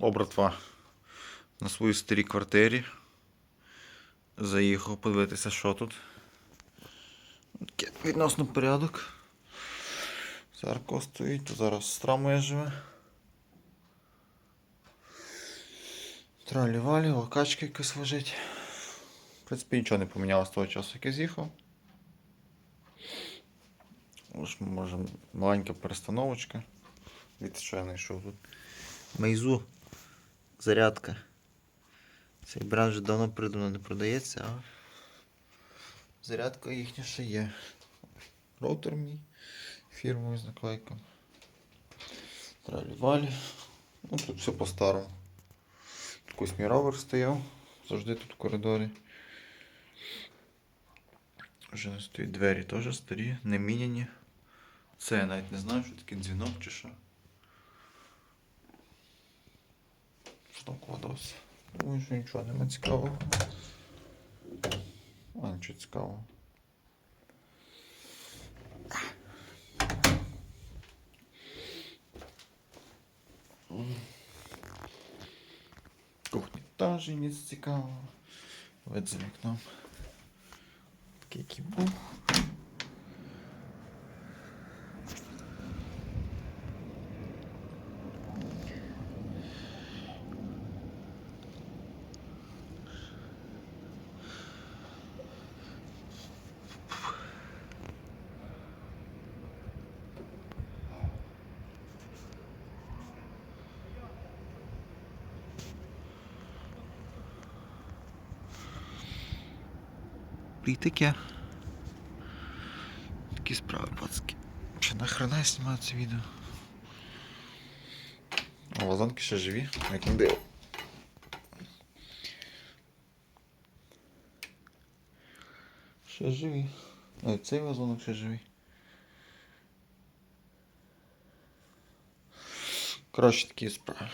О, братва. На своїй старій квартирі. Заїхав подивитися, що тут. Відносно порядок. Церква стоїть, тут зараз сестра моя живе. Тралі-валі, локачка якась лежить. В принципі, нічого не помінялося з того часу, як я з'їхав. Ось, може, маленька перестановочка. Від що я знайшов тут. Мейзу. Зарядка. Цей бренд вже давно придумано не продається, а зарядка їхня ще є. Роутер мій фірмовий з наклейком. Тралі-валі. Ну тут все по-старому. Якийсь мій ровер стояв. Завжди тут в коридорі. Вже не стоїть двері теж старі, не міняні. Це я навіть не знаю, що таке дзвінок чи що. Що там кладовся? Думаю, що нічого нема цікавого. А, нічого цікавого. Кухні теж ніц цікавого. Вид за вікном. Такий який був. І таке. Такі справи, пацки. Чи нахрена знімаю це відео? А вазонки ще живі, як не диво. Ще живі. А цей вазонок ще живий. Коротше, такі справи.